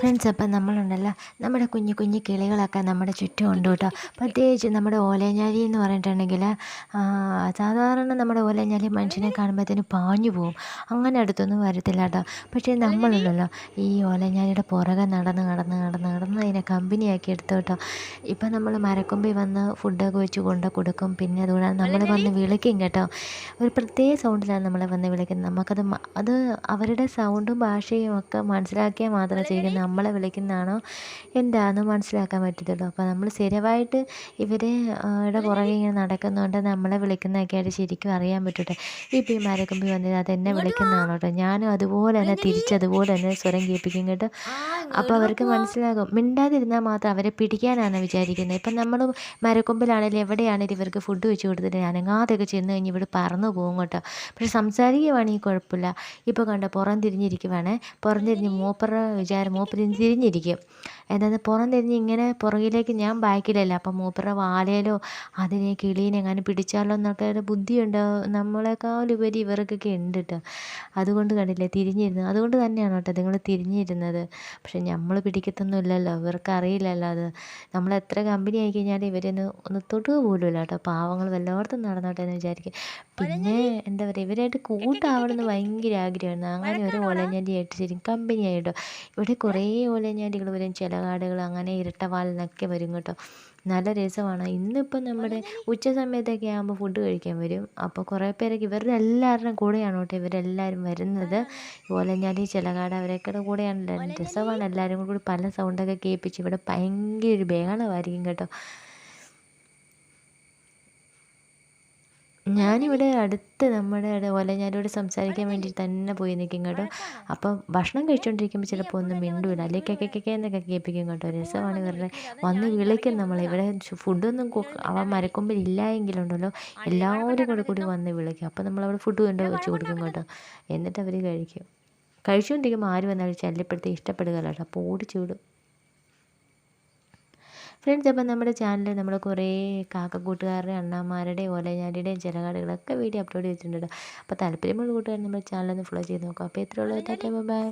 Friends അപ്പം നമ്മളുണ്ടല്ലോ. നമ്മുടെ കുഞ്ഞു കുഞ്ഞു കിളികളൊക്കെ നമ്മുടെ ചുറ്റും ഉണ്ട് കേട്ടോ. പ്രത്യേകിച്ച് നമ്മുടെ ഓലഞ്ഞാലി എന്ന് പറഞ്ഞിട്ടുണ്ടെങ്കിൽ സാധാരണ നമ്മുടെ ഓലഞ്ഞാലി മനുഷ്യനെ കാണുമ്പോഴത്തേന് പാഞ്ഞു പോകും അങ്ങനെ അടുത്തൊന്നും വരത്തില്ല കേട്ടോ. പക്ഷേ നമ്മളുണ്ടല്ലോ ഈ ഓലഞ്ഞാലിയുടെ പുറകെ നടന്ന് നടന്ന് നടന്ന് നടന്ന് അതിനെ കമ്പനിയാക്കി എടുത്തു കേട്ടോ. ഇപ്പം നമ്മൾ മരക്കൊമ്പിൽ വന്ന് ഫുഡൊക്കെ വെച്ച് കൊണ്ട് കൊടുക്കും. പിന്നെ അതുകൂടാതെ നമ്മൾ വന്ന് വിളിക്കും കേട്ടോ. ഒരു പ്രത്യേക സൗണ്ടിലാണ് നമ്മളെ വന്ന് വിളിക്കുന്നത്. നമുക്കത് അത് അവരുടെ സൗണ്ടും ഭാഷയും ഒക്കെ മനസ്സിലാക്കിയാൽ മാത്രമേ ശരിക്കും നമ്മളെ വിളിക്കുന്നതാണോ എന്താണെന്ന് മനസ്സിലാക്കാൻ പറ്റത്തുള്ളൂ. അപ്പോൾ നമ്മൾ സ്ഥിരമായിട്ട് ഇവരെ ഇവിടെ പുറകെ ഇങ്ങനെ നടക്കുന്നതുകൊണ്ട് നമ്മളെ വിളിക്കുന്നതൊക്കെ ആയിട്ട് ശരിക്കും അറിയാൻ പറ്റട്ടെ. ഈ ഈ മാരക്കുമ്പി വന്നത് അത് എന്നെ വിളിക്കുന്നതാണോ കേട്ടോ ഞാനും അതുപോലെ തന്നെ തിരിച്ചതുപോലെ തന്നെ സ്വരം കേൾപ്പിക്കും കേട്ടോ. അപ്പോൾ അവർക്ക് മനസ്സിലാകും. മിണ്ടാതിരുന്നാൽ മാത്രം അവരെ പിടിക്കാനാണ് വിചാരിക്കുന്നത്. ഇപ്പം നമ്മൾ മരക്കൊമ്പിലാണെങ്കിലും എവിടെയാണെങ്കിലും ഇവർക്ക് ഫുഡ് വെച്ച് കൊടുത്തിട്ട് അനങ്ങാതൊക്കെ ചെന്ന് കഴിഞ്ഞ് ഇവിടെ പറന്നു പോകും കേട്ടോ. പക്ഷെ സംസാരിക്കുകയാണെങ്കിൽ കുഴപ്പമില്ല. ഇപ്പോൾ കണ്ടോ പുറം തിരിഞ്ഞിരിക്കുവാണേ. പുറം തിരിഞ്ഞ് മൂപ്പറ വിചാരം മൂപ്പര് തിരിഞ്ഞിരിക്കും എന്താണെന്ന് പുറം തിരിഞ്ഞ് ഇങ്ങനെ പുറകിലേക്ക് ഞാൻ ബാക്കിലല്ല? അപ്പം മൂപ്പരുടെ വാലയിലോ അതിനെ കിളീനെ എങ്ങനെ പിടിച്ചാലോ എന്നൊക്കെ ഒരു ബുദ്ധിയുണ്ട്. നമ്മളെക്കാളുപരി ഇവർക്കൊക്കെ ഉണ്ട് കേട്ടോ അതുകൊണ്ട് കണ്ടില്ലേ തിരിഞ്ഞിരുന്നു അതുകൊണ്ട് തന്നെയാണ് കേട്ടോ നിങ്ങൾ തിരിഞ്ഞിരുന്നത്. പക്ഷെ നമ്മൾ പിടിക്കത്തൊന്നുമില്ലല്ലോ ഇവർക്ക് അറിയില്ലല്ലോ അത്. നമ്മൾ എത്ര കമ്പനി ആയി കഴിഞ്ഞാൽ ഇവരൊന്ന് ഒന്ന് തൊടുക ഇല്ല കേട്ടോ പാവങ്ങൾ വല്ലോടത്തും നടന്നോട്ടെ എന്ന് വിചാരിക്കും. പിന്നെ എന്താ പറയുക ഇവരായിട്ട് കൂട്ടാവണമെന്ന് ഭയങ്കര ആഗ്രഹമാണ്. അങ്ങനെ ഒരു ഓലഞ്ഞാലിയായിട്ട് ശരിക്കും കമ്പനി ആയിട്ടോ ഇവിടെ കുറേ ഓലഞ്ഞാലികൾ വരും. ചിലകാടുകൾ അങ്ങനെ ഇരട്ടവാൽ എന്നൊക്കെ വരും കേട്ടോ. നല്ല രസമാണ്. ഇന്നിപ്പം നമ്മുടെ ഉച്ച സമയത്തൊക്കെ ആകുമ്പോൾ ഫുഡ് കഴിക്കാൻ വരും. അപ്പോൾ കുറേ പേരൊക്കെ ഇവരുടെ എല്ലാവരുടെയും കൂടെയാണ് കേട്ടോ ഇവരെല്ലാവരും വരുന്നത്. ഓലഞ്ഞാലി ചിലകാട് അവരൊക്കെ കൂടെയാണ് രസമാണ്. എല്ലാവരും കൂടി പല സൗണ്ടൊക്കെ കേൾപ്പിച്ച് ഇവിടെ ഭയങ്കര ഒരു ബഹളമായിരിക്കും കേട്ടോ. ഞാനിവിടെ അടുത്ത് നമ്മുടെ ഇവിടെ ഞാനിവിടെ സംസാരിക്കാൻ വേണ്ടി തന്നെ പോയി നിൽക്കും കേട്ടോ. അപ്പം ഭക്ഷണം കഴിച്ചുകൊണ്ടിരിക്കുമ്പോൾ ചിലപ്പോൾ ഒന്നും മിണ്ടൂല. അല്ലെങ്കിൽ കേക്കൊക്കെ എന്നൊക്കെ കേൾപ്പിക്കും കേട്ടോ. രസമാണ് ഇവരുടെ വന്ന് വിളിക്കും നമ്മൾ ഇവിടെ ഫുഡൊന്നും അവ മരക്കൊമ്പിൽ ഇല്ല എല്ലാവരും കൂടെ കൂടി വന്ന് വിളിക്കും. അപ്പോൾ നമ്മളവിടെ ഫുഡ് കൊണ്ട് വെച്ച് കൊടുക്കും കേട്ടോ. എന്നിട്ട് അവർ കഴിക്കും. കഴിച്ചുകൊണ്ടിരിക്കുമ്പോൾ ആര് വന്നാലും ശല്യപ്പെടുത്തി ഇഷ്ടപ്പെടുക കേട്ടോ. അപ്പോൾ വിടും ഫ്രണ്ട്സ് അപ്പം നമ്മുടെ ചാനലിൽ നമ്മൾ കുറേ കാക്കക്കൂട്ടുകാരുടെ അണ്ണാമാരുടെയും ഓലഞ്ഞാടിയുടെയും ചിലകാടുകളൊക്കെ വീഡിയോ അപ്ലോഡ് ചെയ്തിട്ടുണ്ട് അപ്പോൾ താല്പര്യമുള്ള കൂട്ടുകാർ നമ്മുടെ ചാനലൊന്ന് ഫോളോ ചെയ്ത് നോക്കുക അപ്പോൾ ഇത്രയുള്ളൂ ടാറ്റ ബൈ